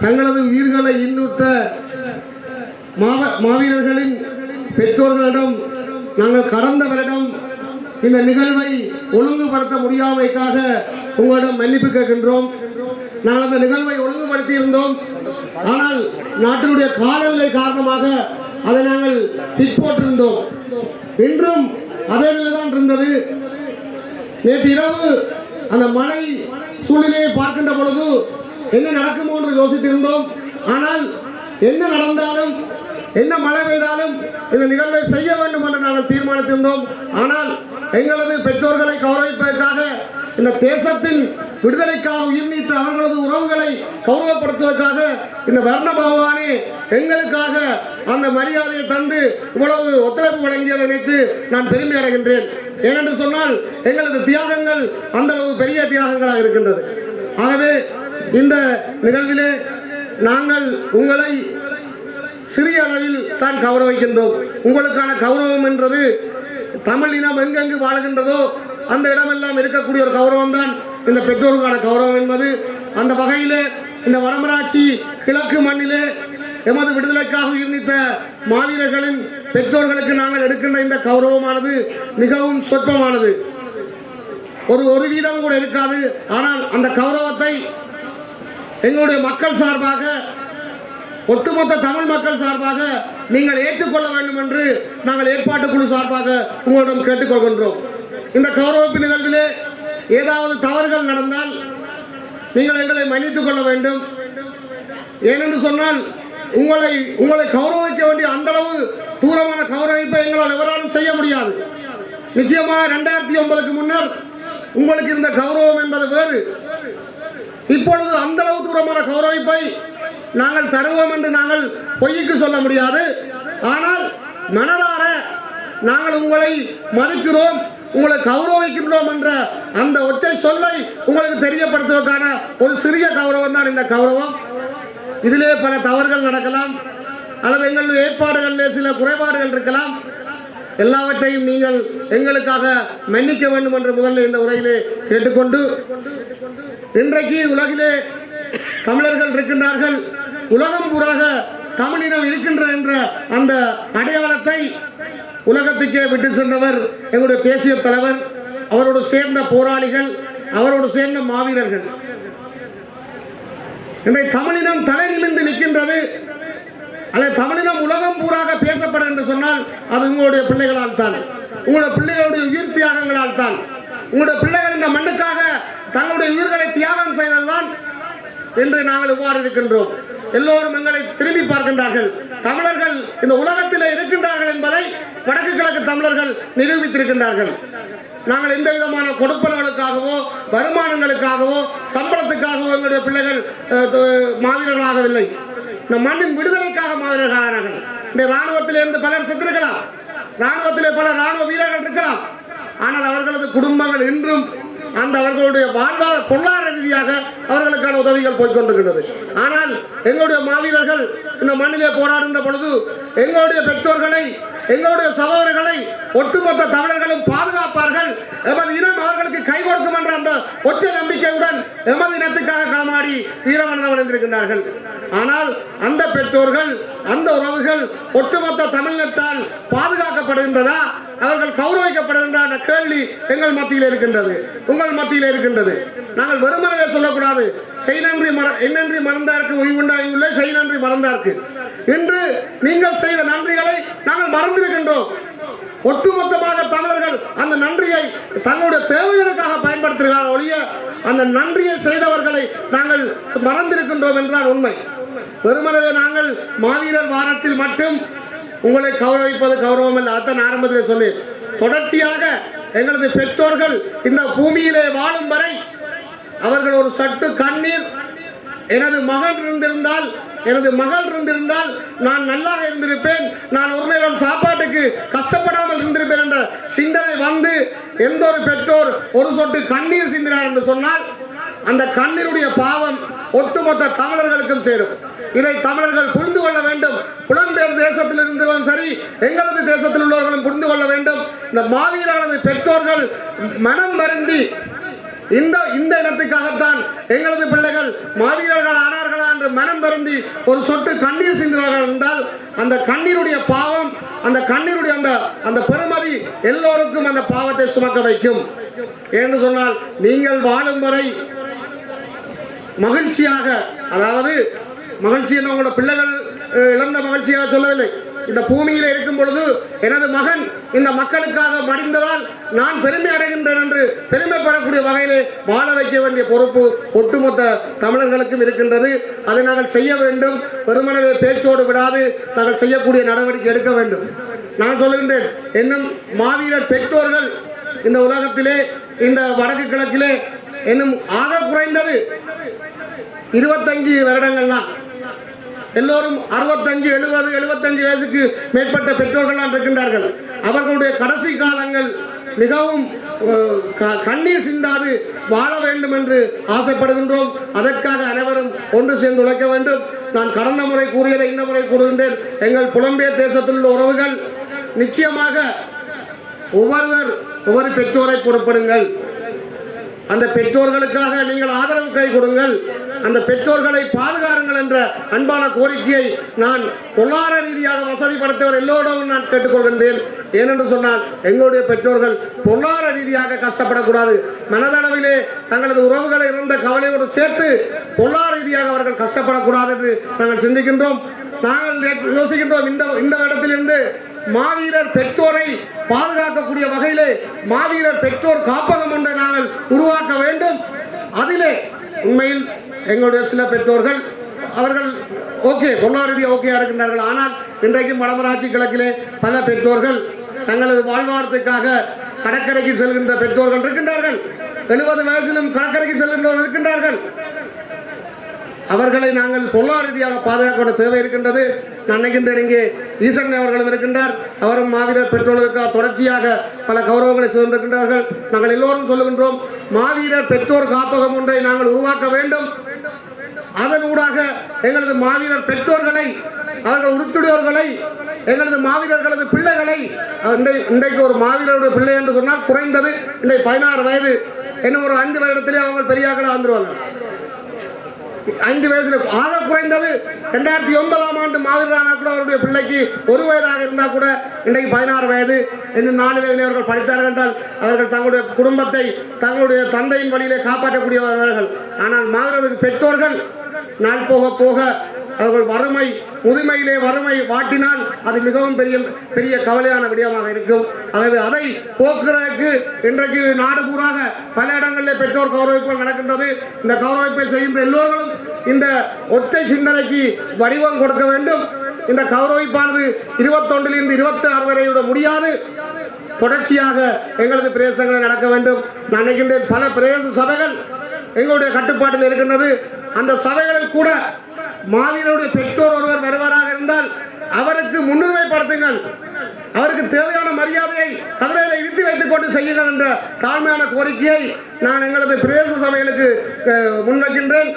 தங்களது உயிர்களை இன்னுற்ற மாவ- மாவீரர்களின் பெற்றோர்களிடம் நாங்கள் கடந்த வருடம் இந்த நிகழ்வை ஒழுங்குபடுத்த முடியாமைக்காக உங்களிடம் மன்னிப்பு கேட்கின்றோம். நாங்கள் அந்த நிகழ்வை ஒழுங்குபடுத்தி இருந்தோம் ஆனால் நாட்டினுடைய காலநிலை காரணமாக அதை நாங்கள் பிற்போட்டிருந்தோம் இன்றும் அதே நிலைதான் இருந்தது. நேற்று இரவு அந்த மழை சூழ்நிலையை பார்க்கின்ற பொழுது என்ன நடக்குமோ என்று யோசித்திருந்தோம். ஆனால் என்ன நடந்தாலும் என்ன மழை பெய்தாலும் இந்த நிகழ்வை செய்ய வேண்டும் என்று நாங்கள் தீர்மானித்திருந்தோம். ஆனால் எங்களது பெற்றோர்களை கௌரவிப்பதற்காக இந்த தேசத்தின் விடுதலைக்காக உயிர் நீத்த அவர்களது உறவுகளை கௌரவப்படுத்துவதற்காக இந்த வர்ண பகவானே எங்களுக்காக அந்த மரியாதையை தந்து இவ்வளவு ஒத்துழைப்பு வழங்கியதை நினைத்து நான் பெருமை அடைகின்றேன். ஏனென்று சொன்னால் எங்களது தியாகங்கள் அந்த அளவு பெரிய தியாகங்களாக இருக்கின்றது. ஆகவே இந்த நிகழ்விலே நாங்கள் உங்களை சிறிய அளவில் தான் கௌரவிக்கின்றோம். உங்களுக்கான கௌரவம் என்றது தமிழ் இனம் எங்கெங்கு வாழுகின்றதோ அந்த இடமெல்லாம் இருக்கக்கூடிய ஒரு கௌரவம் தான் இந்த பெற்றோருக்கான கௌரவம் என்பது அந்த வகையிலே இந்த வடமராட்சி கிழக்கு மண்ணிலே எமது விடுதலைக்காக உயிர் நீத்த மாவீரர்களின் பெற்றோர்களுக்கு நாங்கள் எடுக்கின்ற இந்த கௌரவமானது மிகவும் சொற்பமானது. ஒரு ஒரு வீதம் கூட இருக்காது. ஆனால் அந்த கௌரவத்தை எங்களுடைய மக்கள் சார்பாக ஒட்டுமொத்த தமிழ் மக்கள் சார்பாக நீங்கள் ஏற்றுக்கொள்ள வேண்டும் என்று நாங்கள் ஏற்பாட்டு குழு சார்பாக உங்களிடம் கேட்டுக்கொள்கின்றோம். இந்த கௌரவிப்பு நிகழ்விலே ஏதாவது தவறுகள் நடந்தால் நீங்கள் எங்களை மன்னித்துக் கொள்ள வேண்டும். ஏனென்று சொன்னால் உங்களை உங்களை கௌரவிக்க வேண்டிய அந்த அளவு தூரமான கௌரவிப்பை எங்களால் எவராலும் செய்ய முடியாது. நிச்சயமாக ரெண்டாயிரத்தி ஒன்பதுக்கு முன்னர் உங்களுக்கு இருந்த கௌரவம் என்பது வேறு. இப்பொழுது அந்த அளவு தூரமான கௌரவிப்பை நாங்கள் தருவோம் என்று நாங்கள் பொய்க்கு சொல்ல முடியாது. ஆனால் மனதார நாங்கள் உங்களை மதிக்கிறோம் உங்களை கௌரவிக்கின்றோம் என்ற அந்த ஒற்றை சொல்லை உங்களுக்கு தெரியப்படுத்துவதற்கான ஒரு சிறிய கௌரவம் தான் இந்த கௌரவம். இதிலே பல தவறுகள் நடக்கலாம் அல்லது எங்களுடைய ஏற்பாடுகளில் சில குறைபாடுகள் இருக்கலாம். எல்லாவற்றையும் நீங்கள் எங்களுக்காக மன்னிக்க வேண்டும் என்று முதல்ல இந்த உரையிலே கேட்டுக்கொண்டு இன்றைக்கு உலகிலே தமிழர்கள் இருக்கின்றார்கள். உலகம் பூராக தமிழினம் இருக்கின்ற என்ற அந்த அடையாளத்தை உலகத்துக்கே விட்டு சென்றவர் எங்களுடைய தேசிய தலைவர் அவரோடு சேர்ந்த போராளிகள் அவரோடு சேர்ந்த மாவீரர்கள். இன்றைக்கு தமிழினம் தலை நிமிந்து நிற்கின்றது. அல்லது தமிழினம் உலகம் பூராக பேசப்படும் என்று சொன்னால் அது உங்களுடைய பிள்ளைகளால் தான். உங்களுடைய பிள்ளைகளுடைய உயிர் தியாகங்களால் தான். உங்களுடைய பிள்ளைகள் இந்த மண்ணுக்காக தங்களுடைய உயிர்களை தியாகம் செய்ததுதான் என்று நாங்கள் இவ்வாறு இருக்கின்றோம். எல்லோரும் எங்களை திரும்பி பார்க்கின்றார்கள். தமிழர்கள் இந்த உலகத்தில் இருக்கின்றார்கள் என்பதை வடக்கு கிழக்கு தமிழர்கள் நிரூபித்திருக்கின்றார்கள். நாங்கள் எந்த விதமான கொடுப்பனங்களுக்காகவோ வருமானங்களுக்காகவோ சம்பளத்துக்காகவோ எங்களுடைய பிள்ளைகள் மாவீரர்களாகவில்லை. இந்த மண்ணின் விடுதலைக்காக மாவீரர்களானார்கள். இந்த ராணுவத்திலிருந்து பலர் செத்திருக்கலாம். ராணுவத்திலே பல ராணுவ வீரர்கள் இருக்கலாம். ஆனால் அவர்களது குடும்பங்கள் இன்றும் அந்த அவர்களுடைய வாழ்வாதார பொருளாதார ரீதியாக அவர்களுக்கான உதவிகள் போய்கொண்டிருக்கின்றது ஆனால் எங்களுடைய மாவீரர்கள் இந்த மண்ணிலே போராடுகின்ற பொழுது எங்களுடைய பெற்றோர்களை எங்களுடைய சகோதரர்களை ஒட்டுமொத்த தமிழர்களும் பாதுகாப்பார்கள். எமது இனம் அவர்களுக்கு கை கொடுக்கும் என்ற அந்த ஒற்றை நம்பிக்கையுடன் எமது இனத்துக்கு களமாடி வீரமரணம் அடைந்திருக்கின்றார்கள். ஆனால் அந்த பெற்றோர்கள் அந்த உறவுகள் ஒட்டுமொத்த தமிழினத்தால் பாதுகாக்கப்படுகின்றதா? அவர்கள் கௌரவிக்கப்படுகின்ற கேள்வி எங்கள் மத்தியில் இருக்கின்றது. உங்கள் மத்தியில் இருக்கின்றது. நாங்கள் வெறுமனையை சொல்லக்கூடாது. செய்நன்றி என்னன்றி மறந்தார்க்கு உய்வுண்டாயுள்ளே செய்நன்றி மறந்தார்க்கு. இன்று நீங்கள் செய்த நன்றிகளை நாங்கள் மறந்திருக்கின்றோம். ஒட்டுமொத்தமாக தமிழர்கள் அந்த நன்றியை தங்களுடைய தேவைகளுக்காக பயன்படுத்துகிறார் ஒழிய அந்த நன்றியை செய்தவர்களை நாங்கள் மறந்திருக்கின்றோம் என்றால் உண்மை. வெறுமனவே நாங்கள் மாவீரர் வாரத்தில் மட்டும் உங்களை கௌரவிப்பது கௌரவம் இல்லை அதான் ஆரம்பத்தில் சொல்லி. தொடர்ச்சியாக எங்களது பெற்றோர்கள் இந்த பூமியிலே வாழும் வரை அவர்கள் ஒரு சட்டு கண்ணீர் எனது மகன் இருந்திருந்தால் எனது மகள் இருந்திருந்தால் நான் நல்லாக இருந்திருப்பேன். நான் ஒரு நேரம் சாப்பாட்டுக்கு கஷ்டப்படாமல் இருந்திருப்பேன் என்ற சிந்தனை வந்து எந்த ஒரு பெற்றோர் ஒரு சொட்டு கண்ணீர் சிந்தினார் என்று சொன்னால் அந்த கண்ணீருடைய பாவம் ஒட்டுமொத்த தமிழர்களுக்கும் சேரும். இதை தமிழர்கள் புரிந்து கொள்ள வேண்டும். புலம்பெயர் தேசத்தில் இருந்தவரும் சரி எங்களது தேசத்தில் உள்ளவர்களும் புரிந்து கொள்ள வேண்டும். இந்த மாவீரர்களது பெற்றோர்கள் மனம் வருந்தி இந்த இந்த இனத்துக்காகத்தான் எங்களது பிள்ளைகள் மாவீரர்கள் ஆனார்களா என்று மனம் வருந்தி ஒரு சொட்டு கண்ணீர் சிந்துவார்கள் என்றால் அந்த கண்ணீருடைய பாவம் அந்த கண்ணீருடைய அந்த அந்த பெருமதி எல்லோருக்கும் அந்த பாவத்தை சுமக்க வைக்கும். என்று சொன்னால் நீங்கள் வாழும் வரை மகிழ்ச்சியாக அதாவது மகிழ்ச்சி என்ன உங்களோட பிள்ளைகள் இழந்த மகிழ்ச்சியாக சொல்லவில்லை. இந்த பூமியில் இருக்கும் பொழுது எனது மகன் இந்த மக்களுக்காக மடிந்ததால் நான் பெருமை அடைகின்றேன் என்று பெருமைப்படக்கூடிய வகையிலே வாழ வைக்க வேண்டிய பொறுப்பு ஒட்டுமொத்த தமிழர்களுக்கும் இருக்கின்றது. அதை நாங்கள் செய்ய வேண்டும். பெருமனவே பேச்சோடு விடாது நாங்கள் செய்யக்கூடிய நடவடிக்கை எடுக்க வேண்டும். நான் சொல்லுகின்றேன் இன்னும் மாவீரர் பெற்றோர்கள் இந்த உலகத்திலே இந்த வடக்கு கிழக்கிலே இன்னும் ஆக குறைந்தது இருபத்தஞ்சு வருடங்கள்லாம் எல்லோரும் அறுபத்தஞ்சு எழுபது எழுபத்தஞ்சு வயசுக்கு மேற்பட்ட பெற்றோர்களாக இருக்கின்றார்கள். அவர்களுடைய கடைசி காலங்கள் மிகவும் க- கண்ணீர் சிந்தாது வாழ வேண்டும் என்று ஆசைப்படுகின்றோம். அதற்காக அனைவரும் ஒன்று சேர்ந்து உழைக்க வேண்டும். நான் கடந்த முறை கூறியதை இந்த முறை கூறுகின்றேன். எங்கள் புலம்பெயர் தேசத்தில் உள்ள உறவுகள் நிச்சயமாக ஒவ்வொருவர் ஒவ்வொரு பெற்றோரை பொறுப்படுங்கள். அந்த பெற்றோர்களுக்காக நீங்கள் ஆதரவு கை கொடுங்கள். அந்த பெற்றோர்களை பாதுகாருங்கள் என்ற அன்பான கோரிக்கையை நான் பொருளாதார ரீதியாக வசதிப்படுத்தவர் எல்லோரும் நான் கேட்டுக்கொள்கின்றேன். ஏனென்று சொன்னால் எங்களுடைய பெற்றோர்கள் பொருளாதார ரீதியாக கஷ்டப்படக்கூடாது. மனதளவிலே தங்களது உறவுகளை இருந்த கவலையோடு சேர்த்து பொருளாதார ரீதியாக அவர்கள் கஷ்டப்படக்கூடாது என்று நாங்கள் சிந்திக்கின்றோம். நாங்கள் யோசிக்கின்றோம். இந்த இந்த இடத்திலிருந்து மாவீரர் பெற்றோரை பாதுகாக்கக்கூடிய வகையிலே மாவீரர் பெற்றோர் காப்பகம் ஒன்றை நாங்கள் உருவாக்க வேண்டும். அதிலே உண்மையில் எங்களுடைய சில பெற்றோர்கள் அவர்கள் ஓகே பொருளாதார ரீதியாக ஓகே இருக்கின்றார்கள். ஆனால் இன்றைக்கும் வடமராட்சி கிழக்கிலே பல பெற்றோர்கள் தங்களது வாழ்வாரத்துக்காக கடற்கரைக்கு செல்கின்ற பெற்றோர்கள் இருக்கின்றார்கள். எழுபது வயசிலும் கடற்கரைக்கு செல்கின்றவர்கள் இருக்கின்றார்கள். அவர்களை நாங்கள் பொருளாதார ரீதியாக பாதுகாக்க தேவை இருக்கின்றது. நான் இங்கே ஈசன் அவர்களும் இருக்கின்றார். அவரும் மாவீரர் பெற்றோர்களுக்கு தொடர்ச்சியாக பல கௌரவங்களை செய்திருக்கின்றார்கள் நாங்கள் எல்லோரும் சொல்லுகின்றோம் மாவீரர் பெற்றோர் காப்பகம் ஒன்றை நாங்கள் உருவாக்க வேண்டும். அதன் ஊடாக எங்களது மாவீரர் பெற்றோர்களை அவர்கள் உருத்துடையோர்களை எங்களது மாவீரர்களது பிள்ளைகளை இன்றை- இன்றைக்கு ஒரு மாவீரருடைய பிள்ளை என்று சொன்னால் குறைந்தது இன்றைக்கு பதினாறு வயது. இன்னும் ஒரு அஞ்சு வருடத்திலே அவங்க பெரியாக்களா வந்துருவாங்க ஐந்து வயசுல ஆக குறைந்தது ரெண்டாயிரத்தி ஒன்பதாம் ஆண்டு மாதிரியான கூட அவருடைய பிள்ளைக்கு ஒரு வயதாக இருந்தால் கூட இன்றைக்கு பதினாறு வயது. இன்னும் நாலு வயதில் அவர்கள் படித்தார்கள் என்றால் அவர்கள் தங்களுடைய குடும்பத்தை தங்களுடைய தந்தையின் வழியிலே காப்பாற்றக்கூடியவர்கள். ஆனால் மாவீரருக்கு பெற்றோர்கள் நாள் போக போக அவர்கள் வறுமை முதுமையிலே வறுமை வாட்டினால் அது மிகவும் பெரிய பெரிய கவலையான விடயமாக இருக்கும். ஆகவே அதை போக்குறதுக்கு இன்றைக்கு நாடு பூராக பல இடங்களில் பெற்றோர் கௌரவிப்பு நடக்கின்றது. இந்த கௌரவிப்பை செய்கின்ற எல்லோரும் இந்த ஒற்றை சிந்தனைக்கு வடிவம் கொடுக்க வேண்டும். இந்த கௌரவிப்பானது இருபத்தொன்றிலிருந்து இருபத்தி ஆறு வரை விட முடியாது. தொடர்ச்சியாக எங்களது பிரதேசங்களில் நடக்க வேண்டும். நான் நினைக்கின்றேன் பல பிரதேச சபைகள் எங்களுடைய கட்டுப்பாட்டில் இருக்கின்றது. அந்த சபைகளில் கூட மாவீரனுடைய பெற்றோர் ஒருவர் வருவராக இருந்தால் அவருக்கு முன்னுரிமைப்படுத்துங்கள் அவருக்கு தேவையான மரியாதையை கதிரையில இருந்து வைத்துக் கொண்டு செய்யுங்கள் என்ற தாழ்மையான கோரிக்கையை நான் எங்களது பிரதேச சபைகளுக்கு முன்வைக்கின்றேன்.